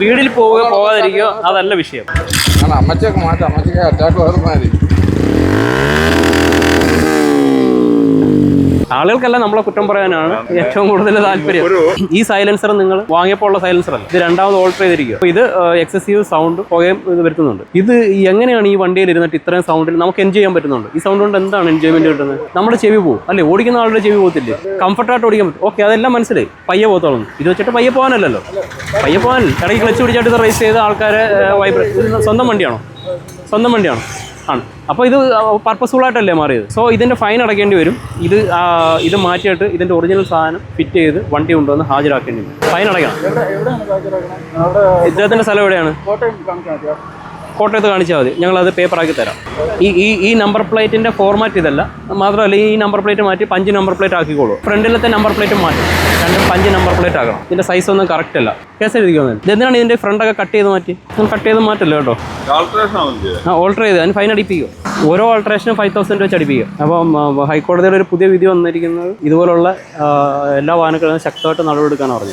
വീടിൽ പോവുക പോവാതിരിക്കുക അതല്ല വിഷയം. അമ്മച്ചൊക്കെ മാറ്റാം. അമ്മച്ചൊക്കെ അറ്റാക്ക് വേറെ വരുന്നതായിരിക്കും ആളുകൾക്കെല്ലാം നമ്മളെ കുറ്റം പറയാനാണ് ഏറ്റവും കൂടുതൽ താല്പര്യം. ഈ സൈലൻസർ നിങ്ങൾ വാങ്ങിയപ്പോൾ ഉള്ള സൈലൻസർ അല്ല ഇത് രണ്ടാമത് ഓൾട്ടർ ചെയ്തിരിക്കുക. ഇത് എക്സസീവ് സൗണ്ട് പുകയും ഇത് വരുത്തുന്നുണ്ട്. ഇത് എങ്ങനെയാണ് ഈ വണ്ടിയിൽ ഇരുന്നിട്ട് ഇത്രയും സൗണ്ടിൽ നമുക്ക് എൻജോയ് ചെയ്യാൻ പറ്റുന്നുണ്ട്? ഈ സൗണ്ട് കൊണ്ട് എന്താണ് എൻജോയ്മെന്റ് കിട്ടുന്നത്? നമ്മുടെ ചെവി പോകും അല്ലേ? ഓടിക്കുന്ന ആളുടെ ചെവി പോകത്തില്ലേ? കംഫർട്ടായിട്ട് ഓടിക്കാൻ പറ്റും. ഓക്കെ അതെല്ലാം മനസ്സിലായി. പയ്യെ പോകത്തോളും. ഇത് വെച്ചിട്ട് പയ്യെ പോകാനല്ലല്ലോ. പയ്യെ പോകാൻ ഇടയ്ക്ക് ക്ലച്ച് പിടിച്ചിട്ട് ഇത് റേസ് ചെയ്ത ആൾക്കാരെ വൈബ്രേ സ്വന്തം വണ്ടിയാണോ? സ്വന്തം വണ്ടിയാണോ? ആണ്. അപ്പോൾ ഇത് പർപ്പസ്ഫുൾ ആയിട്ടല്ലേ മാറിയത്? സോ ഇതിന്റെ ഫൈൻ അടയ്ക്കേണ്ടി വരും. ഇത് ഇത് മാറ്റിയിട്ട് ഇതിന്റെ ഒറിജിനൽ സാധനം ഫിറ്റ് ചെയ്ത് വണ്ടി കൊണ്ടുവന്ന് ഹാജരാക്കേണ്ടി വരും. ഫൈൻ അടയ്ക്കണം. ഇദ്ദേഹത്തിന്റെ സ്ഥലം എവിടെയാണ്? കോട്ടയത്ത് കാണിച്ചാൽ മതി. ഞങ്ങളത് പേപ്പറാക്കി തരാം. ഈ ഈ ഈ നമ്പർ പ്ലേറ്റിന്റെ ഫോർമാറ്റ് ഇതല്ല. മാത്രമല്ല ഈ നമ്പർ പ്ലേറ്റ് മാറ്റി പഞ്ച് നമ്പർ പ്ലേറ്റ് ആക്കിക്കോളൂ. ഫ്രണ്ടിലത്തെ നമ്പർ പ്ലേറ്റ് മാറ്റി. രണ്ടും പഞ്ച് നമ്പർ പ്ലേറ്റ് ആക്കണം. ഇതിന്റെ സൈസ് ഒന്നും കറക്റ്റ് അല്ല. കേസ് എഴുതിക്കുന്നത് ഇതെന്തിനാണ് ഇതിന്റെ ഫ്രണ്ടൊക്കെ കട്ട് ചെയ്ത് മാറ്റി? കട്ട് ചെയ്ത് മാറ്റല്ലോ കേട്ടോ? ആ ഓൾട്ടർ ചെയ്ത്. അതിന് ഫൈൻ അടിപ്പിക്കും. ഓരോ ഓൾട്ടറേഷനും ഫൈവ് തൗസൻഡ് വെച്ച് അടിപ്പിക്കും. അപ്പം ഹൈക്കോടതിയുടെ ഒരു പുതിയ വിധി വന്നിരിക്കുന്നത് ഇതുപോലുള്ള എല്ലാ വാഹനങ്ങളും ശക്തമായിട്ട് നടപടിയെടുക്കാനാണ് പറഞ്ഞത്